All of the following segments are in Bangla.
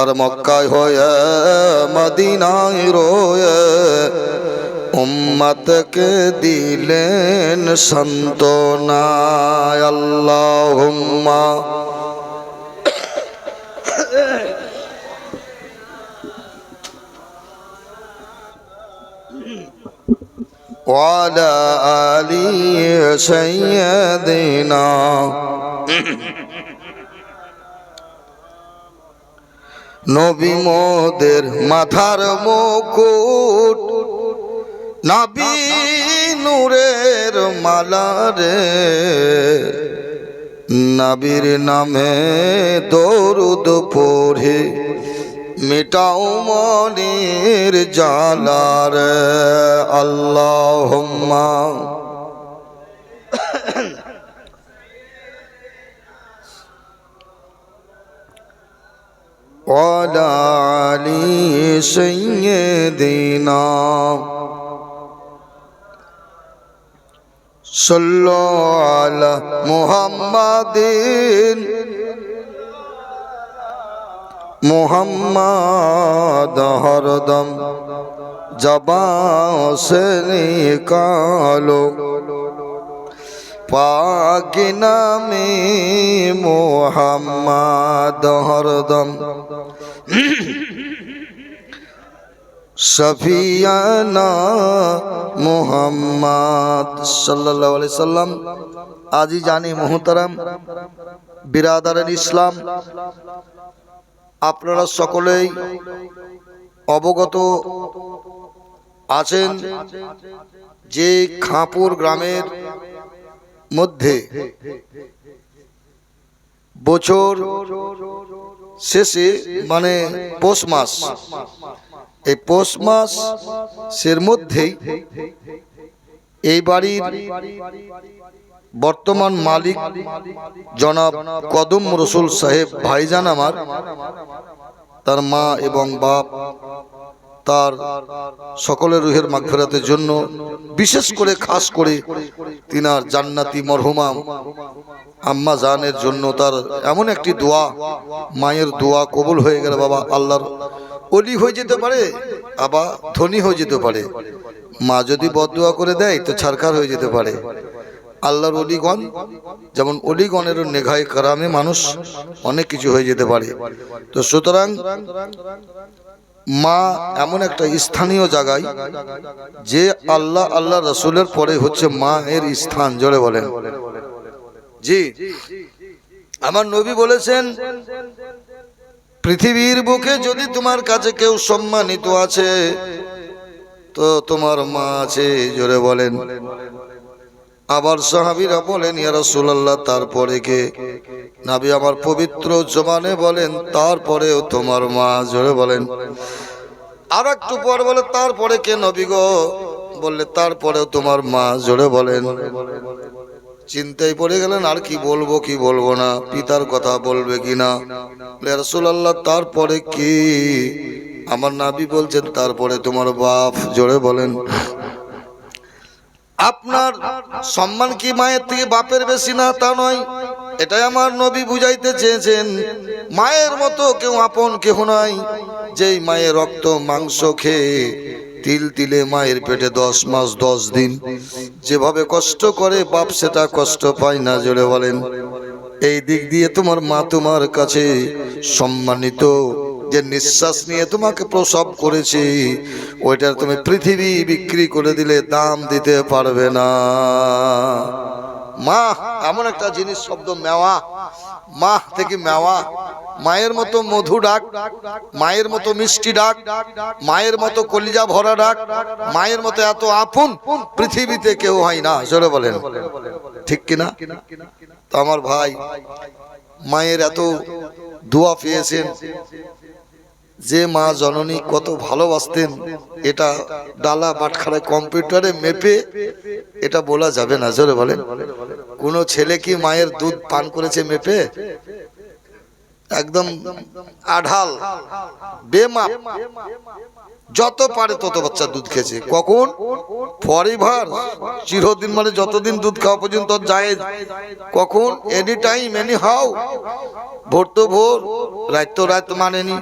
আর মক্কায় হয়ে মদিনায় রয়ে উম্মতকে দিলেন সন্তনায় আল্লাহুম্মা وعلى آل سيدنا নবী মোদের মাথার মুকুট, নাবি নূরের মালারে নাবির নামে দরুদ পড়ে, মিটাও মনের জালার আল্লাহুম্মা وعلى آل سيدنا صلوا على محمد محمد هردم جبا سے نکالو পাক নামে মোহাম্মদ হরদম। সফিয়ানা মোহাম্মদ সাল্লাল্লাহু আলাইহি সাল্লাম, আজি জানি মুহতারাম বিরাদার ইসলাম, আপনারা সকলেই অবগত আছেন যে খাঁপুর গ্রামের মধ্যে বছর শেষে মানে পৌষ মাস। এই পৌষ মাস সের মধ্যেই এই বাড়ির বর্তমান মালিক জনাব কদম রসুল সাহেব, ভাইজান আমার, তার মা এবং বাপ তার সকলের রুহের মাগফেরাতের জন্য, বিশেষ করে খাস করে তিনার জান্নাতি মরহুমা আম্মা জানের জন্য তার এমন একটি দোয়া, মায়ের দোয়া কবুল হয়ে গেল বাবা, আল্লাহর অলি হয়ে যেতে পারে, আবার ধনী হয়ে যেতে পারে। মা যদি বদুয়া করে দেয় তো ছারকার হয়ে যেতে পারে। আল্লাহর অলিগণ যেমন অলিগণেরও নেঘায় কারামে মানুষ অনেক কিছু হয়ে যেতে পারে। তো সুতরাং মা এমন একটা স্থানীয় জায়গায় যে আল্লাহ আল্লাহ রসুলের পরে হচ্ছে মা এর স্থান, জোরে বলেন। জি, আমার নবী বলেছেন, পৃথিবীর বুকে যদি তোমার কাছে কেউ সম্মানিত আছে, তো তোমার মা আছে, জোরে বলেন। আবার সাহাবিরা বলেন, ইয়া রাসূলুল্লাহ, তারপরে কে? নাবি আমার পবিত্র জবানে বলেন, তারপরেও তোমার মা। জোরে বলেন। আর একটু পর বলে, তারপরে কে নবী গো? বললে, তারপরেও তোমার মা। জোরে বলেন। চিন্তায় পড়ে গেলেন, আর কি বলব কি বলব না? পিতার কথা বলবে কি না? রসুল্লাহ তারপরে কি? আমার নাবি বলছেন, তারপরে তোমার বাপ। জোরে বলেন। আপনার সম্মান কি মায়ের থেকে বাপের বেশি না তা নয়? এটাই আমার নবী বুঝাইতে চেয়েছেন। মায়ের মতো কেউ আপন কেউ নয় যেই মায়ের রক্ত, মাংস খেয়ে তিল তিলে মায়ের পেটে দশ মাস, দশ দিন, যেভাবে কষ্ট করে বাপ সেটা কষ্ট পায় না জোরে বলেন। এই দিক দিয়ে তোমার মা তোমার কাছে সম্মানিত। যে নিঃশ্বাস নিয়ে তোমাকে প্রসব করেছি, ওইটার তুমি পৃথিবী বিক্রি করে দিলে দাম দিতে পারবে না। মা এমন একটা জিনিস শব্দ মেওয়া। মা থেকে মেওয়া। মায়ের মতো মধু ডাক, মায়ের মতো মিষ্টি ডাক, মায়ের মতো কলিজা ভরা ডাক, মায়ের মতো এত আপন পৃথিবীতে কেউ হয় না, জোরে বলেন। ঠিক কিনা? তো আমার ভাই, মায়ের এত দোয়া পেয়েছেন যে মা জননী কত ভালোবাসতেন, এটা ডালা বাটখারা কম্পিউটারে মেপে এটা বলা যাবে না, জোরে বলেন। কোনো ছেলে কি মায়ের দুধ পান করেছে মেপে? একদম আঢাল বেমাপ। যত পারে তত বাচ্চা দুধ খেয়েছে। কখন? ফরিভার চিরদিন মানে যতদিন দুধ খাওয়া পর্যন্ত যায় কখন? এনি টাইম এনি হাউ ভোর তো ভোর, রাত তো রাত মানেনি।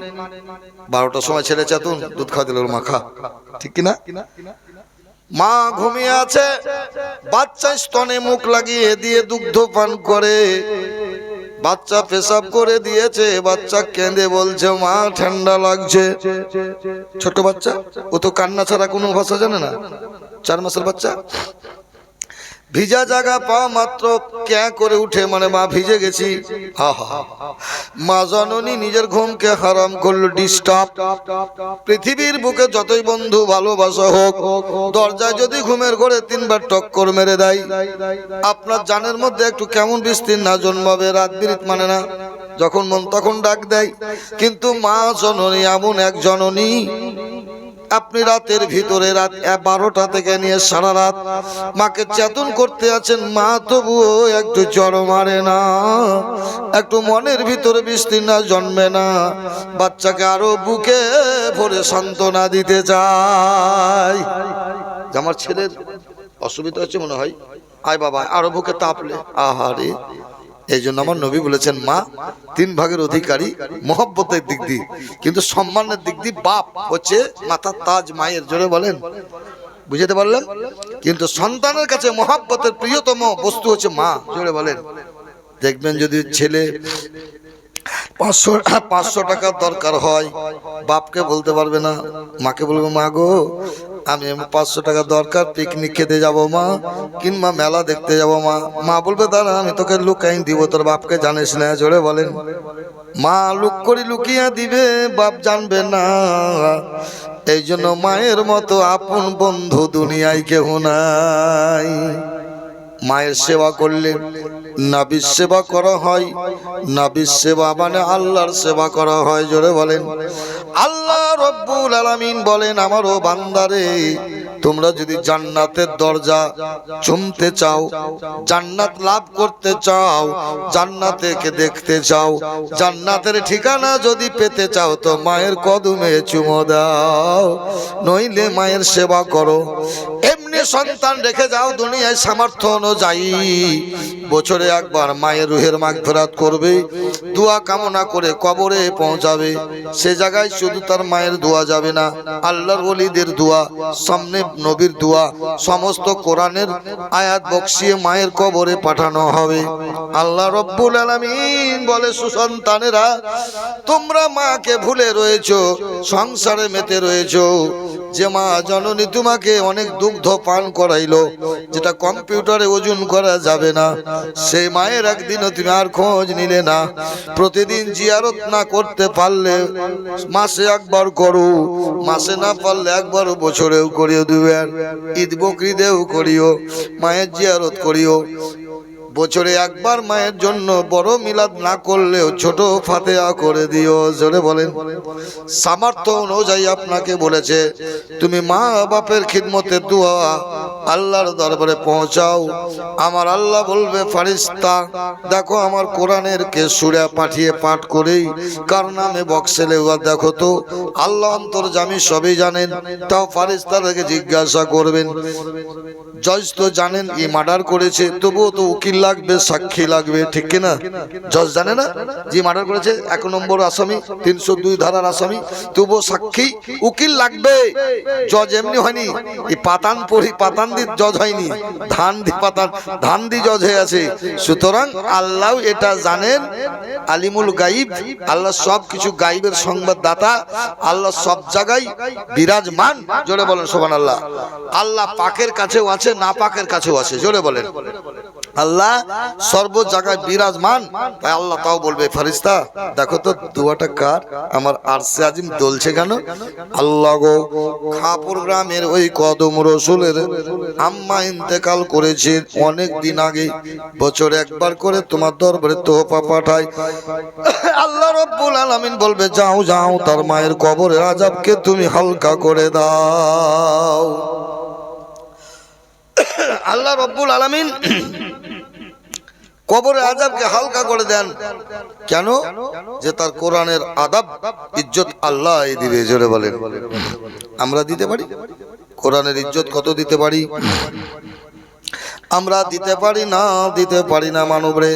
বারোটার সময় ছেলে চেতন, দুধ খাওয়া দিল মা খা। ঠিক কিনা? মা ঘুমিয়ে আছে বাচ্চা স্তনে মুখ লাগিয়ে দিয়ে দুগ্ধ পান করে। বাচ্চা পেশাব করে দিয়েছে, বাচ্চা কেঁদে বলছে, মা, ঠান্ডা লাগছে। ছোট বাচ্চা, ও তো কান্না ছাড়া কোনো ভাষা জানে না। চার মাসের বাচ্চা। ভিজা জায়গা পা মাত্র ক্যা করে উঠে মানে মা ভিজে গেছি। মা জননী নিজের ঘুমকে হারাম করল ডিস্টার্ব পৃথিবীর বুকে যতই বন্ধু ভালোবাসা হোক, দরজায় যদি ঘুমের ঘরে তিনবার টক্কর মেরে দেয়, আপনার জানের মধ্যে একটু কেমন বিস্তীর্ণ জন্মাবে, রাত বিরিত মানে না। যখন মন তখন ডাক দেয়। কিন্তু মা জননী এমন এক জননী আপনি রাতের ভিতরে রাত বারোটা থেকে নিয়ে সারা রাত মাকে চেতন করতে আছেন, মা তবুও একটু জ্বর মারে না, একটু মনের ভিতরে বিস্তীর্ণ জন্মে না, বাচ্চাকে আরও বুকে ভরে সান্ত্বনা দিতে চাই। আমার ছেলের অসুবিধা হচ্ছে মনে হয়। আয় বাবা, আরও বুকে তাপলে। আহারে এই জন্য আমার নবী বলেছেন, মা, তিন ভাগের অধিকারী মহব্বতের দিক দিয়ে, কিন্তু সম্মানের দিক দিয়ে বাপ হচ্ছে মাথার তাজ মায়ের। জোরে বলেন। বুঝতে পারলেন? কিন্তু সন্তানের কাছে মহাব্বতের প্রিয়তম বস্তু হচ্ছে মা। জোরে বলেন। দেখবেন যদি ছেলে পাঁচশো পাঁচশো টাকার দরকার হয়, বাপকে বলতে পারবে না। মাকে বলবে, মা গো আমি পাঁচশো টাকা দরকার পিকনিক খেতে যাব মা, কিংবা মেলা দেখতে যাব মা। মা বলবে, দাঁড়া, আমি তোকে লুকাইন দিব, তোর বাপকে জানিস না জোরে বলেন। মা লুক করি লুকিয়ে দিবে, বাপ জানবে না। এই জন্য মায়ের মতো আপন বন্ধু দুনিয়ায় কেউ নাই। মায়ের সেবা করলে নাবির সেবা করা হয়। নাবির সেবা মানে আল্লাহর সেবা করা হয়, জোরে বলেন। আল্লাহ রব্বুল আলামিন বলেন, আমারও বান্দারে তোমরা যদি জান্নাতের দরজা চুমতে চাও, জান্নাত লাভ করতে চাও জান্নাতেকে দেখতে চাও, জান্নাতের ঠিকানা যদি পেতে চাও, তো মায়ের কদমে চুমো দাও। নইলে মায়ের সেবা করো। এমনি সন্তান রেখে যাও দুনিয়ায় সামর্থ্য অনুযায়ী। বছরে একবার মায়ের রুহের মাগফেরাত করবে, দোয়া কামনা করে কবরে পৌঁছাবে। সে জায়গায় শুধু তার মায়ের দোয়া যাবে না, আল্লাহর ওলিদের দোয়া, সামনে নবীর দোয়া, সমস্ত কোরআনের আয়াত বক্সিয়ে মায়ের কবরে পাঠানো হবে। আল্লাহ রব্বুল আলামিন বলে, সুসন্তানেরা, তোমরা মাকে ভুলে রয়েছো, সংসারে মেতে রয়েছো। যে মা জননী তোমাকে অনেক দুগ্ধ পান করাইলো যেটা কম্পিউটারে ওজন করা যাবে না। সেই মায়ের একদিনও তুমি আর খোঁজ নিলে না। প্রতিদিন জিয়ারত না করতে পারলে মাসে একবার করো, মাসে না পারলে একবার বছরেও করিও দুবার ঈদ বকরিদেও করিও, মায়ের জিয়ারত করিও। বছরে একবার মায়ের জন্য বড় মিলাদ না করলেও ছোট ফাতেহা করে দিও, জোরে বলেন। সামর্থ্য অনুযায়ী আপনাকে বলেছে, তুমি মা বাপের খিদমতের দোয়া আল্লাহর দরবারে পৌঁছাও। আমার আল্লাহ বলবে, ফারিস্তা, দেখো আমার কোরআনের কে সুরা পাঠিয়ে পাঠ করেই কার নামে বক্সে লেওয়া দেখো তো। আল্লাহ অন্তর্জামী সবই জানেন, তাও ফারিস্তা থেকে জিজ্ঞাসা করবেন। জজ তো জানেন, ই মার্ডার করেছে, তবুও তো উকিল লাগবে, সাক্ষী লাগবে, ঠিক কিনা? জজ জানে না? যে মার্ডার করেছে, এক নম্বর আসামি, তিনশো দুই ধারার আসামি, তবুও সাক্ষী, উকিল লাগবে। জজ এমনি হয়নি। এই পাতান পড়ি পাতান দি জজ হয়নি। ধান দি পাতান ধান দি জজ হয়ে আছে। সুতরাং আল্লাহ এটা জানেন। আলিমুল গাইব, আল্লাহ সব কিছু গাইবের সংবাদদাতা, আল্লাহ সব জায়গায় বিরাজমান। জোরে বলেন সোহান আল্লাহ আল্লাহ পাকের কাছেও আছে, না পাকের কাছেও আছে। জোরে বলেন। আল্লাহ সর্ব জায়গায় বিরাজমান। তাই আল্লাহ তাও বলবে ফারিস্তা দেখো তো দুয়াটা কার? আমার আরসে আজিম দলছে কেন? আল্লাহ গো, খাপুর গ্রামের ওই কদম রসুলের আম্মা ইন্তেকাল করেছে অনেক দিন আগে। বছরে একবার করে তোমার দরবারে তোহফা পাঠায়। আল্লাহ রব্বুল আলামিন বলবে, যাও যাও, তার মায়ের কবরের আজাবকে তুমি হালকা করে দাও। আল্লাহ রব্বুল আলামিন কবরে আজাবকে হালকা করে দেন। কেন? যে তার কোরআনের আদাব ইজ্জত আল্লাহ দিবে, জোরে বলেন। আমরা দিতে পারি? কোরআনের ইজ্জত কত দিতে পারি? আমরা দিতে পারি না, দিতে পারি না মানবরে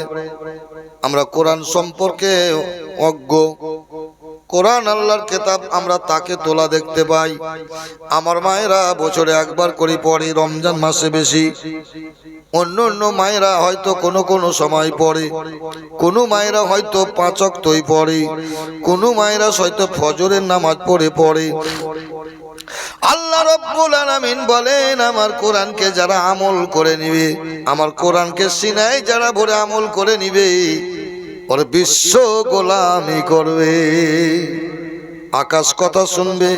আমরা কোরআন সম্পর্কে অজ্ঞ। কোরআন আল্লাহর কেতাব আমরা তাকে তোলা দেখতে পাই। আমার মায়েরা বছরে একবার করে পড়ে, রমজান মাসে বেশি। অন্য অন্য মায়েরা হয়তো কোনো কোনো সময় পড়ে। কোনো মায়েরা হয়তো পাঁচক তৈ পড়ে। কোনো মায়েরা হয়তো ফজরের নামাজ পড়ে পড়ে। আল্লাহ রব্বুল আলামিন বলেন, আমার কোরআনকে যারা আমল করে নিবে, আমার কোরআনকে সিনায় যারা ভরে আমল করে নিবে ওর বিশ্ব গোলামি করবে। আকাশ কথা শুনবে,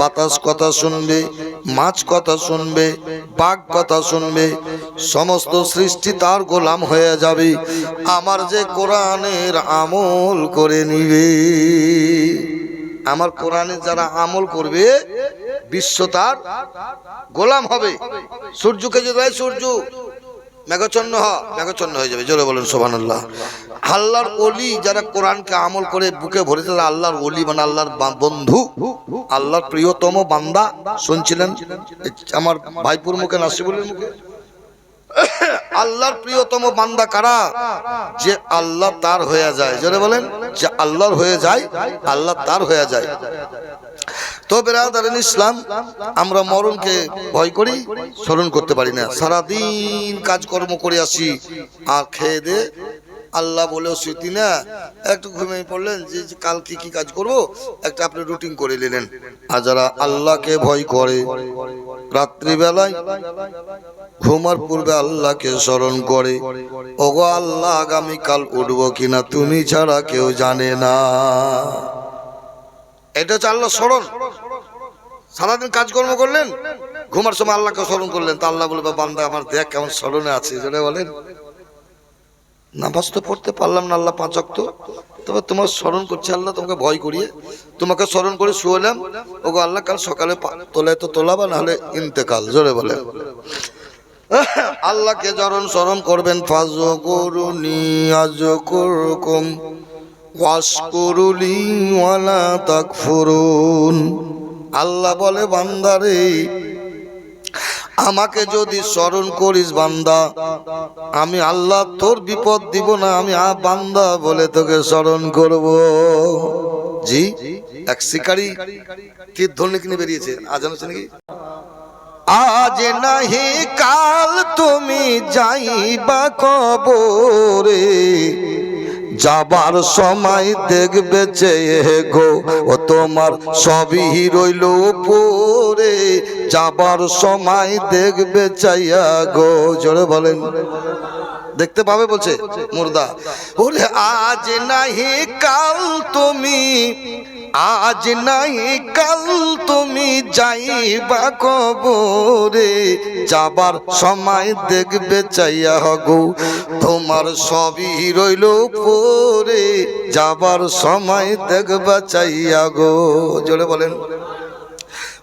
বাতাস কথা শুনবে, মাছ কথা শুনবে, বাঘ কথা শুনবে, সমস্ত সৃষ্টি তার গোলাম হয়ে যাবে। আমার যে কোরআনের আমল করে নিবে। আমার কোরআনে যারা আমল করবে, বিশ্ব তার গোলাম হবে। সূর্যকে যদি সূর্য মেঘচন্ন হ মেঘচন্ন হয়ে যাবে, জোরে বলেন সোবানুল্লাহ আল্লাহর অলি যারা কোরআনকে আমল করে বুকে ভরে তারা আল্লাহর অলি মানে আল্লাহর বন্ধু। আল্লাহর প্রিয়তম বান্দা, শুনছিলেন? আমার ভাইপুর মুখে, নাসিবুলের মুখে? আল্লাহর প্রিয়তম বান্দা কারা? যে আল্লাহ তার হয়ে যায়। জোরে বলেন, যে আল্লাহর হয়ে যায়, আল্লাহ তার হয়ে যায়। তো বেরাদারেন ইসলাম, আমরা মরণকে ভয় করি, স্মরণ করতে পারি না। সারাদিন কাজকর্ম করে আসি, আর খেয়ে দে। আল্লাহ বলেও স্মৃতি না, একটু ঘুমিয়ে পড়লেন, যে যে কাল কি কি কাজ করব, একটা আপনি রুটিন করে নিলেন। আর যারা আল্লাহকে ভয় করে, রাত্রিবেলায় ঘুমার পূর্বে আল্লাহকে স্মরণ করে, ওগো আল্লাহ, আগামীকাল উঠবো কিনা, তুমি ছাড়া কেউ জানে না। এটা হচ্ছে আল্লাহ স্মরণ। সারাদিন কাজকর্ম করলেন, ঘুমার সময় আল্লাহকে স্মরণ করলেন। তা আল্লাহ বলবে বান্দা, আমার দেখ কেমন স্মরণে আছে। যেটা বলেন, নামাজ তো পড়তে পারলাম না আল্লাহ পাঁচ অক্ত তবে তোমার স্মরণ করছে আল্লাহ, তোমাকে ভয় করিয়ে তোমাকে স্মরণ করে শুয়েলাম ওগো আল্লাহ, কাল সকালে তোলায় তো তোলাবা না হলে ইন্তেকাল। জোরে বলেন। আল্লাহকে জরণ স্মরণ করবেন ফাজ করুনি আজ করুকুম আল্লাহ বলে, বান্দারে, আমাকে যদি স্মরণ করিস বান্দা, আমি আল্লাহ তোর বিপদ দিব না, আমি আ বান্দা বলে তোকে স্মরণ করব। জি, এক শিকারী কি ধ্বনি কিনে বেরিয়েছে। আজান হচ্ছে নাকি? আজ নাহি কাল তুমি যাইবা কবরে। যাবার সময় দেখবে চেয়ে গো, ও তোমার সবই রইল পরে যাবার সময় দেখবে চাইয়া গো, জোরে বলেন। দেখতে পাবে বলছে মুর্দা। ওরে আজ নাহি কাল তুমি আজ নাই কাল তুমি যাইবা কবরে। যাবার সময় দেখবে চাইয়া গো তোমার সবই রইল পরে যাবার সময় দেখবে চাইয়া গো। জোরে বলেন।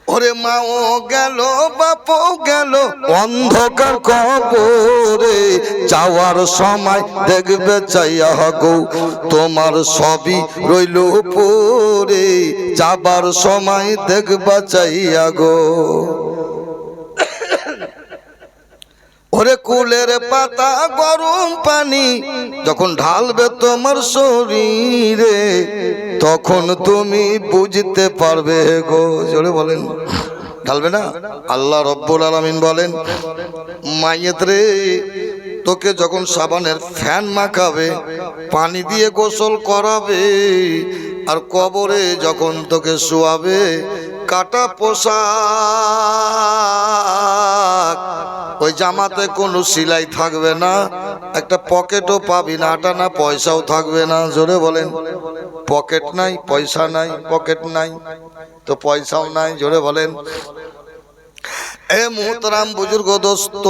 ওরে মাও গেল বাপ গেল, অন্ধকার কবরে যাওয়ার সময় দেখবে চাইয়া গো তোমার সবই রইল পরে যাবার সময় দেখবা চাইয়া গো। ওরে কুলের পাতা গরম পানি যখন ঢালবে তোমার শরীরে, তখন তুমি বুঝতে পারবে গো। জোরে বলেন। ঢালবে না? আল্লাহ রব্বুল আলামিন বলেন, মাইয়েত রে, তোকে যখন সাবানের ফ্যান মাখাবে, পানি দিয়ে গোসল করাবে, আর কবরে যখন তোকে শোয়াবে কাটা পোশাক। ওই জামাতে কোনো সিলাই থাকবে না, একটা পকেটও পাবি না, আটা না, পয়সাও থাকবে না, জোরে বলেন। পকেট নাই, পয়সা নাই, পকেট নাই, তো পয়সাও নাই, জোরে বলেন। এ মুহতরাম বুজুর্গ দোস্ত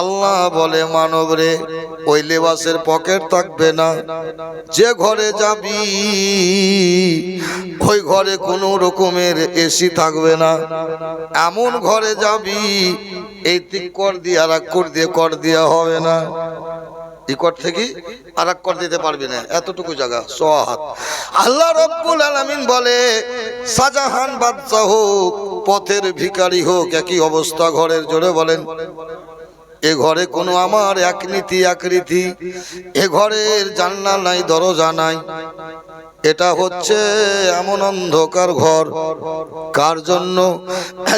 আল্লাহ বলে, মানব রে, ওই লেবাসের পকেট থাকবে না। যে ঘরে যাবি, ওই ঘরে কোনো রকমের এসি থাকবে না। এমন ঘরে যাবি, এই দিক কর দিয়ে আর এক কর দিয়ে কর দিয়া হবে না। ইকট থেকে আর এক কর দিতে পারবি না। এতটুকু জায়গা ছ হাত আল্লাহ রব্বুল আলামিন বলে শাহজাহান বাদশাহ হোক, পথের ভিখারি হোক, একই অবস্থা ঘরের জোরে বলেন। এ ঘরে কোনো আমার এক নীতি আকৃতি এ ঘরের জান্না নাই, দরজা নাই। এটা হচ্ছে এমন অন্ধকার ঘর। কার জন্য?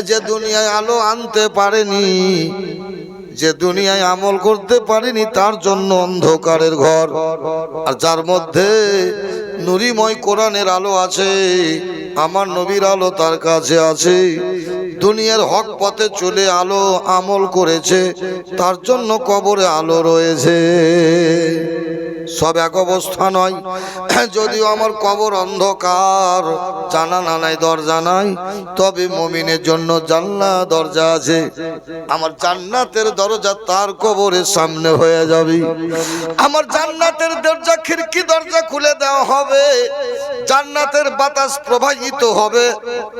যে দুনিয়ায় আলো আনতে পারেনি, যে দুনিয়ায় আমল করতে পারেনি, তার জন্য অন্ধকারের ঘর। আর যার মধ্যে নুরিময় কোরআনের আলো আছে, আমার নবীর আলো তার কাছে আছে। দুনিয়ার হক পথে চলে আলো আমল করেছে তার জন্য কবরে আলো রয়েছে। সব এক অবস্থা নয়। যদিও আমার কবর অন্ধকার, জানা না নাই, দরজা নাই, তবে মমিনের জন্য জানলা, দরজা আছে। আমার জান্নাতের দরজা তার কবরের সামনে হয়ে যাবে। আমার জান্নাতের দরজা, খিড়কি দরজা খুলে দেওয়া হবে। জান্নাতের বাতাস প্রবাহিত হবে,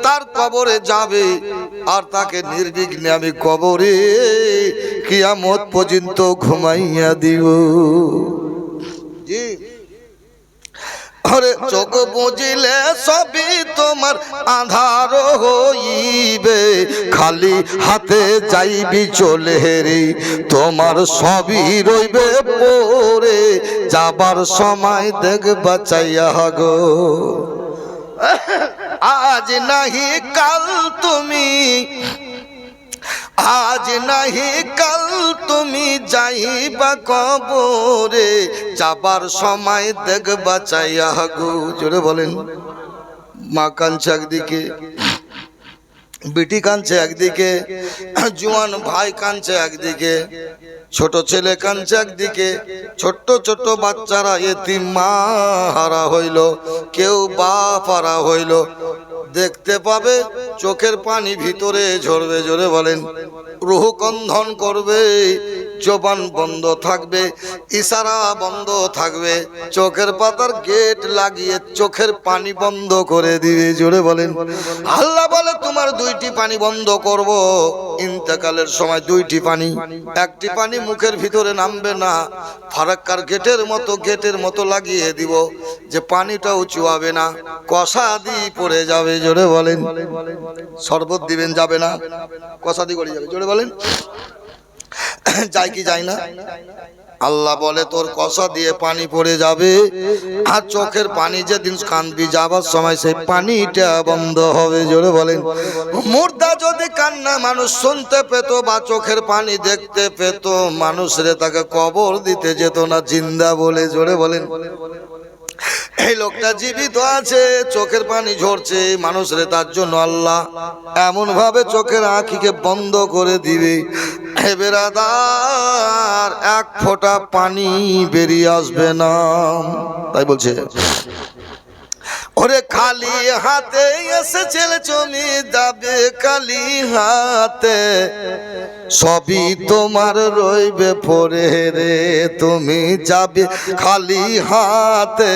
তার কবরে যাবে। আর তাকে নির্বিঘ্নে আমি কবরে কিয়ামত পর্যন্ত ঘুমাইয়া দিব। আরে চোখ বুঝিলে সবই তোমার আধার হইবে। খালি হাতে যাইবি চলে রে তোমার সবই রইবে পরে। যাবার সময় দেখবা চাইয়া গো। আজ নাহি কাল তুমি আজ নাহি কাল তুমি যাইবা কবরে, যাবার সময় দেখবা চাইয়া গো জোরে বলেন। মা কাঞ্চে একদিকে, বিটি কাঁদছে একদিকে, জুয়ান ভাই কাঁদছে একদিকে। ছোট ছেলে কাঁদছে একদিকে ছোট্ট ছোট্ট বাচ্চারা এতিম মা হারা হইল, কেউ বাপ হারা হইল। দেখতে পাবে, চোখের পানি ভিতরে ঝরবে, জোরে বলেন, রুহ কন্ধন করবে, জবান বন্ধ থাকবে, ইশারা বন্ধ থাকবে, চোখের পাতার গেট লাগিয়ে চোখের পানি বন্ধ করে দিবে, জোরে বলেন। আল্লাহ বলে, তোমার দুইটি পানি বন্ধ করব। ইন্তেকালের সময় দুইটি পানি, একটি পানি মুখের ভিতরে নামবে না। ফারাক্কার গেটের মতো গেটের মতো লাগিয়ে দিব যে পানিটাও চুয়াবে না। কষা দি পড়ে যাবে, জোরে বলেন। শরবত দিবেন, যাবে না। কষা দি করে যাবে, জোরে বলেন। যায় কি যায় না। আল্লাহ বলে, তোর কষা দিয়ে পানি পড়ে যাবে? আর চোখের পানি যেদিন কানবি যাবার সময় সেই পানিটা বন্ধ হবে। জোরে বলেন। মুর্দা যদি কান্না মানুষ শুনতে পেত বা চোখের পানি দেখতে পেত, মানুষরে তাকে কবর দিতে যেত না, জিন্দা বলে। জোরে বলেন। এই লোকটা জীবিত আছে, চোখের পানি ঝরছে, মানুষরে তার জন্য আল্লাহ এমন ভাবে চোখের আঁখিকে বন্ধ করে দিবে। বেরাদার এক ফোঁটা পানি বেরিয়ে আসবে না। তাই বলছে ওরে খালি হাতে এসে ছেলে জমি যাবে খালি হাতে। সবই তোমার রইবে পরে রে, তুমি যাবে খালি হাতে।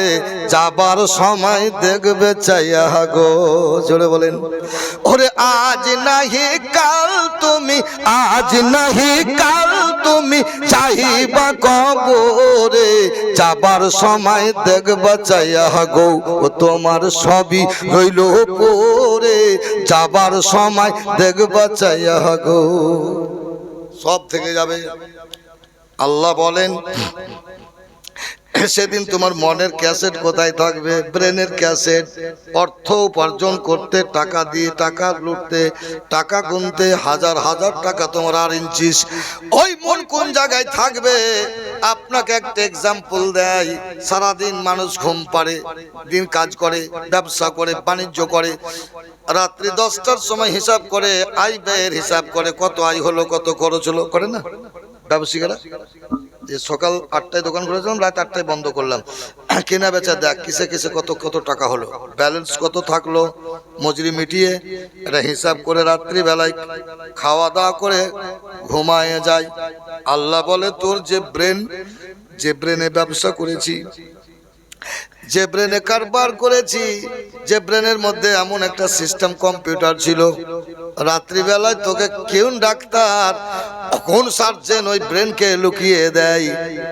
যাবার সময় দেখবে চাইয়া গো, জোরে বলেন। ওরে আজ নাহি কাল তুমি, আজ নাহি কাল তুমি চাহিবা কবরে। যাবার সময় দেখবা চাইয়া গো, ও তোমার সবই রইল পরে যাবার সময় দেখবা চাইয়া গো। সব থেকে যাবে। আল্লাহ বলেন সেদিন তোমার মনের ক্যাসেট কোথায় থাকবে? ব্রেনের ক্যাসেট। অর্থ উপার্জন করতে, টাকা দিয়ে টাকা লুটতে, টাকা গুনতে হাজার হাজার টাকা তোমার আর ইঞ্চিস। ওই মন কোন জায়গায় থাকবে? আপনাকে একটা এক্সাম্পল দেয়। সারাদিন মানুষ ঘুম পারে দিন কাজ করে, ব্যবসা করে, বাণিজ্য করে। রাত্রি দশটার সময় হিসাব করে, আয় ব্যয়ের হিসাব করে, কত আয় হলো, কত খরচ হলো, করে না? ব্যবসায়ীরা? যে সকাল আটটায় দোকান করেছিলাম রাত আটটায় বন্ধ করলাম। কেনা বেচা দেখ, কিসে কিসে কত কত টাকা হলো? ব্যালেন্স কত থাকল? মজুরি মিটিয়ে এটা হিসাব করে রাত্রি বেলায় খাওয়া দাওয়া করে ঘুমায় যায় আল্লাহ বলে, তোর যে ব্রেন, যে ব্রেনে ব্যবসা করেছি, যে ব্রেনে কারবার করেছি, যে ব্রেনের মধ্যে এমন একটা সিস্টেম কম্পিউটার ছিল রাত্রিবেলায় তোকে কেউ ডাক্তার, কখন সার্জেন ওই ব্রেনকে লুকিয়ে দেয়?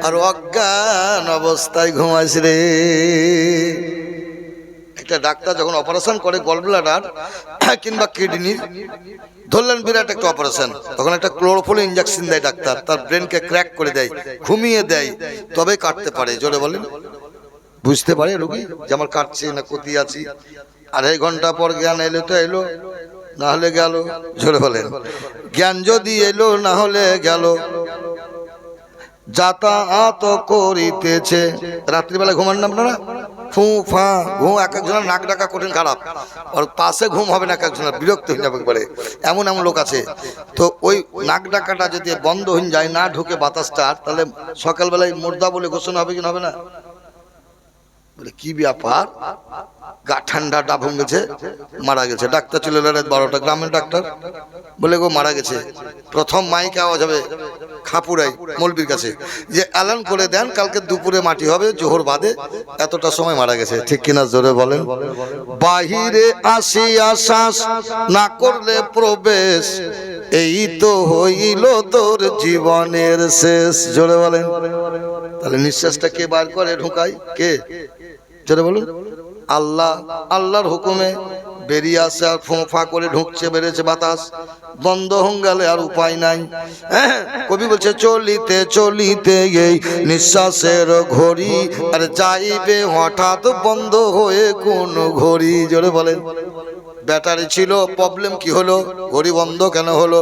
আর অজ্ঞান অবস্থায় ঘুমাস রে। একটা ডাক্তার যখন অপারেশন করে গলব্লাডার কিংবা কিডনি ধরলেন বিরাট একটা অপারেশন তখন একটা ক্লোরোফল ইঞ্জেকশন দেয় ডাক্তার, তার ব্রেনকে ক্র্যাক করে দেয়, ঘুমিয়ে দেয় তবে কাটতে পারে। জোরে বলেন। বুঝতে পারে রোগী যে আমার কাটছে না, ক্ষতি আছি? আড়াই ঘণ্টা পর জ্ঞান এলো তো এলো। না হলে গেল ঝরে বলেন। জ্ঞান যদি এলো না হলে গেল। যাতায়াত করিতেছে। রাত্রিবেলা ঘুমান না আপনারা? ফু, ফা, ঘুম, এক একজনের নাক ডাকা কঠিন খারাপ। আর পাশে ঘুম হবে না, এক একজনের বিরক্ত হয়ে যাবে একবারে। এমন এমন লোক আছে। তো ওই নাক ডাকাটা যদি বন্ধ হয়ে যায়, না ঢুকে বাতাসটা তাহলে সকালবেলায় মুর্দা বলে ঘোষণা হবে কি হবে না? বলে, কি ব্যাপার? গা ঠান্ডা ডাব গেছে মারা গেছে। ডাক্তার চলে এলো বারোটা, গ্রামের ডাক্তার। বলে, গো, মারা গেছে। প্রথম মাইক আওয়াজ হবে খাপুরাই মলবির কাছে। যে অ্যালান করে দেন, কালকে দুপুরে মাটি হবে, জোহর বাদে এতটা সময় মারা গেছে। ঠিক কিনা জোরে বলেন? বাহিরে আসি আশ্বাস না করলে প্রবেশ, এই তো হইল তোর জীবনের শেষ। জোরে বলেন। তাহলে নিঃশ্বাসটা কে বার করে? ঢুকাই? কে? জোরে বলুন। আল্লাহ আল্লাহর হুকুমে বেরিয়ে আসে আর ফোঁফা করে ঢুকছে বেড়েছে বাতাস। বন্ধ হন গেলে আর উপায় নাই। হ্যাঁ, কবি বলছে চলিতে চলিতে এই নিঃশ্বাসের ঘড়ি। আর যাইবে হঠাৎ বন্ধ হয়ে কোন ঘড়ি? জোরে বলেন। ব্যাটারি ছিল প্রবলেম কি হলো? ঘড়ি বন্ধ কেন হলো?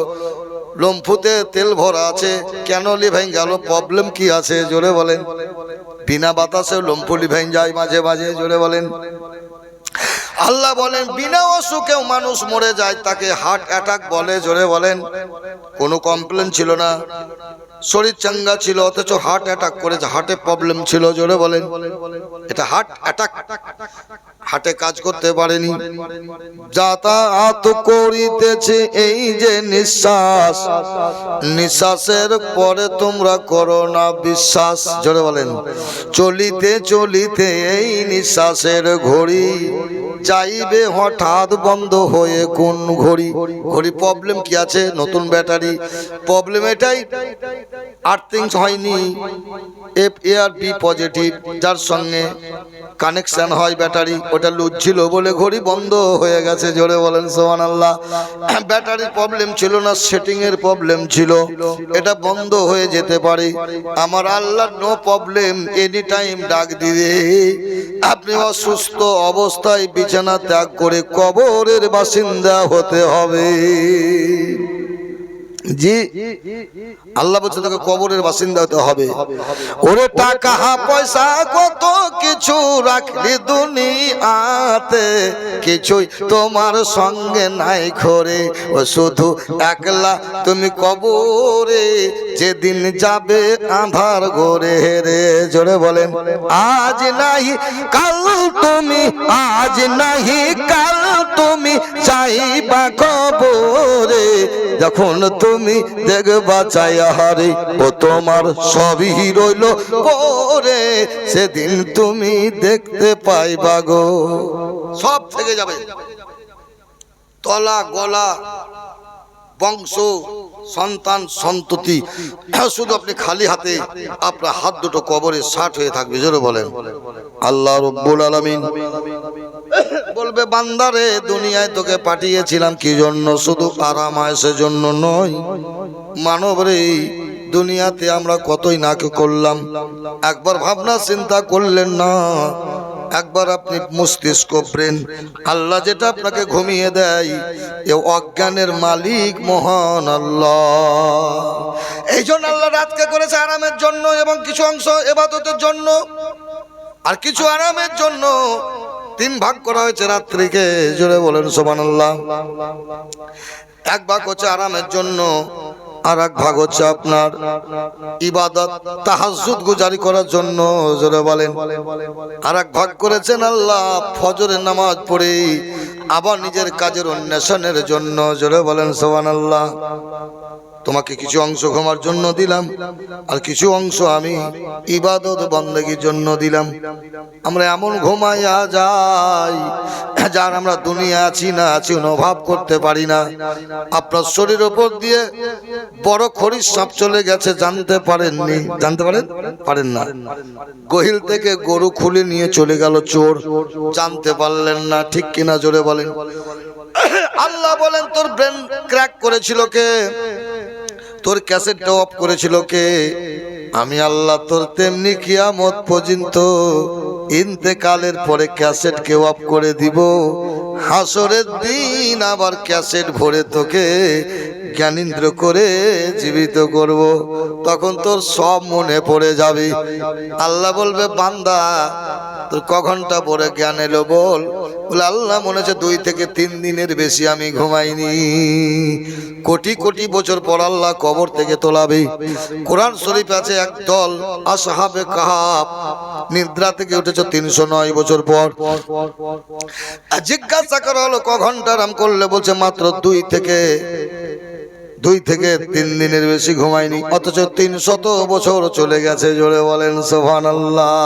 লম্ফুতে তেল ভরা আছে কেন লিভাইন গেল? প্রবলেম কি আছে? জোরে বলেন। বিনা বাতাসেও লম্ফু ভেঙ যায় মাঝে মাঝে, জোরে বলেন। আল্লাহ বলেন, বিনা অসুখেও মানুষ মরে যায়, তাকে হার্ট অ্যাটাক বলে, জোরে বলেন। কোনো কমপ্লেন ছিল না। শরীর চাঙ্গা ছিল, অথচ হার্ট অ্যাটাক করেছে হার্টে প্রবলেম ছিল, জোরে বলেন। এটা হার্ট অ্যাটাক হার্টে কাজ করতে পারেনি। যাতায়াত করিতেছে এই যে নিঃশ্বাস। নিঃশ্বাসের পরে তোমরা করো না বিশ্বাস। জোরে বলেন। চলিতে চলিতে এই নিঃশ্বাসের ঘড়ি যাইবে হঠাৎ বন্ধ হয়ে কোন ঘড়ি? ঘড়ি প্রবলেম কি আছে? নতুন ব্যাটারি। প্রবলেম এটাই আর্থিংস হয়নি। F A R B positive যার সঙ্গে কানেকশন হয় ব্যাটারি, ওটা লুজ ছিল বলে ঘড়ি বন্ধ হয়ে গেছে, জোরে বলেন সোহান আল্লাহ ব্যাটারির প্রবলেম ছিল না সেটিং এর প্রবলেম ছিল। এটা বন্ধ হয়ে যেতে পারে। আমার আল্লাহ নো প্রবলেম এনি টাইম ডাক দিবে। আপনি অসুস্থ অবস্থায় বিছানা ত্যাগ করে কবরের বাসিন্দা হতে হবে। জি আল্লাহ বলছে তোকে কবরের বাসিন্দা হতে হবে। ওরে টাকা, পয়সা, কত কিছু রাখলি দুনিয়াতে। কিছুই তোমার সঙ্গে নাই খরে। ও শুধু একলা তুমি কবরে, যেদিন যাবে আধার গরে রে। জোরে বলেন, আজ নাই, কাল তুমি, আজ নাহি কাল তুমি চাইবা কবরে। যখন তুমি দেখবা চাই হারে ও তোমার সবই রইল। পরে সেদিন তুমি দেখতে পাইবা গো। সব থেকে যাবে। তলা, গলা, বংশ সন্তান সন্ততি। শুধু আপনি খালি হাতে আপনার হাত দুটো কবরে ষাট হয়ে থাকবে, জোরে বলেন। আল্লাহ রব্বুল আলামিন বলবে বান্দারে দুনিয়ায় তোকে পাঠিয়েছিলাম কি জন্য? শুধু আরাম আয়সের জন্য নয়। মানব রে দুনিয়াতে আমরা কতই নাকে করলাম। একবার ভাবনা চিন্তা করলেন না একবার আপনি মস্তিষ্ক, ব্রেন, আল্লাহ যেটা আপনাকে ঘুমিয়ে দেয়, এ অজ্ঞানের মালিক মহান আল্লাহ। এই জন্য আল্লাহ রাতকে করেছে আরামের জন্য এবং কিছু অংশ এবাদতের জন্য। আর কিছু আরামের জন্য তিন ভাগ করা হয়েছে রাত্রিকে, জোরে বলেন সোমান আল্লাহ এক ভাগ হচ্ছে আরামের জন্য আর এক ভাগ হচ্ছে আপনার ইবাদত তাহাজুদ গুজারি করার জন্য, জোরে বলেন। আর এক ভাগ করেছেন আল্লাহ, ফজরের নামাজ পড়ে আবার নিজের কাজের অন্বেষণের জন্য, জোরে বলেন সোহান আল্লাহ তোমাকে কিছু অংশ ঘুমার জন্য দিলাম, আর কিছু অংশ আমি ইবাদত বন্দেগীর জন্য দিলাম। আমরা এমন ঘুমাইয়া যাই যার আমরা দুনিয়া আছি না আছি অনুভব করতে পারি না। আপনার শরীর ওপর দিয়ে বড় খড়ির সাপ চলে গেছে, জানতে পারেননি। জানতে পারেন? পারেন না। গহিল থেকে গরু খুলে নিয়ে চলে গেল চোর। জানতে পারলেন না, ঠিক কিনা জোরে বলেন। আল্লাহ বলেন, তোর ব্রেন ক্র্যাক করেছিল কে? তোর ক্যাসেটটা অফ করেছিল কে? আমি আল্লাহ, তোর তেমনি কিয়ামত পর্যন্ত ইন্তেকালের পরে ক্যাসেট কে অফ করে দিব। হাসরের দিন আবার ক্যাসেট ভরে তোকে জ্ঞানেন্দ্র করে জীবিত করব। তখন তোর সব মনে পড়ে যাবে। আল্লাহ বলবে, বান্দা, তোর কখনটা পরে জ্ঞান এলো বল? বলে, আল্লাহ মনে হচ্ছে দুই থেকে তিন দিনের বেশি আমি ঘুমাইনি। কোটি কোটি বছর পর আল্লাহ কবর থেকে তোলাবে। কোরআন শরীফ আছে এক দল, আসহাবে কাহাব। নিদ্রা থেকে উঠেছে তিনশো নয় বছর পর। জিজ্ঞাসা করা হলো, ক ঘণ্টা করলে? বলছে, মাত্র দুই থেকে দুই থেকে তিন দিনের বেশি ঘুমায়নি অথচ তিন শত বছর চলে গেছে, জোরে বলেন সোহান আল্লাহ